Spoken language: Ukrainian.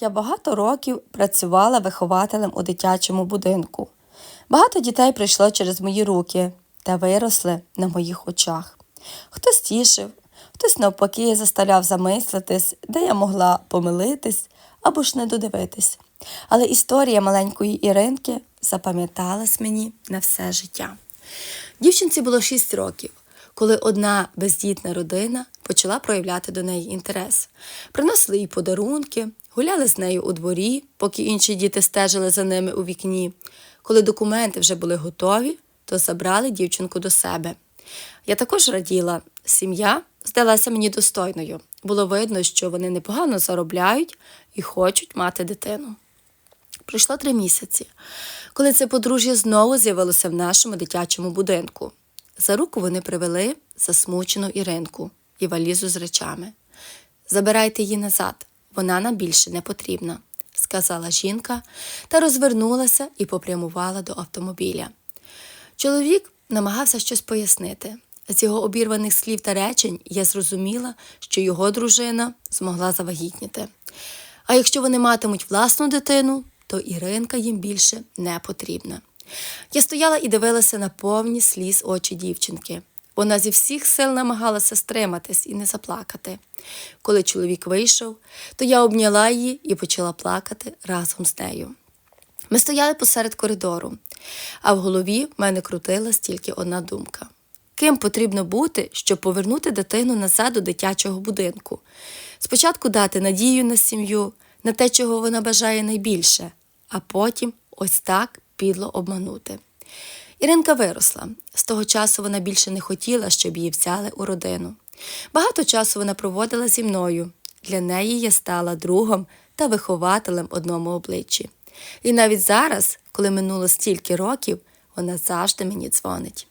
Я багато років працювала вихователем у дитячому будинку. Багато дітей прийшло через мої руки та виросли на моїх очах. Хтось тішив, хтось навпаки заставляв замислитись, де я могла помилитись або ж не додивитись. Але історія маленької Іринки запам'яталась мені на все життя. Дівчинці було 6 років, коли одна бездітна родина почала проявляти до неї інтерес. Приносили їй подарунки, гуляли з нею у дворі, поки інші діти стежили за ними у вікні. Коли документи вже були готові, то забрали дівчинку до себе. Я також раділа, сім'я здалася мені достойною. Було видно, що вони непогано заробляють і хочуть мати дитину. Пройшло три місяці, коли це подружжя знову з'явилося в нашому дитячому будинку. За руку вони привели засмучену Іринку і валізу з речами. Забирайте її назад, вона нам більше не потрібна, сказала жінка та розвернулася і попрямувала до автомобіля. Чоловік намагався щось пояснити. З його обірваних слів та речень я зрозуміла, що його дружина змогла завагітніти. А якщо вони матимуть власну дитину, то Іринка їм більше не потрібна. Я стояла і дивилася на повні сліз очі дівчинки. Вона зі всіх сил намагалася стриматись і не заплакати. Коли чоловік вийшов, то я обняла її і почала плакати разом з нею. Ми стояли посеред коридору, а в голові в мене крутилась тільки одна думка: ким потрібно бути, щоб повернути дитину назад до дитячого будинку? Спочатку дати надію на сім'ю, на те, чого вона бажає найбільше, а потім ось так підло обманути. Іринка виросла. З того часу вона більше не хотіла, щоб її взяли у родину. Багато часу вона проводила зі мною. Для неї я стала другом та вихователем одному обличчі. І навіть зараз, коли минуло стільки років, вона завжди мені дзвонить.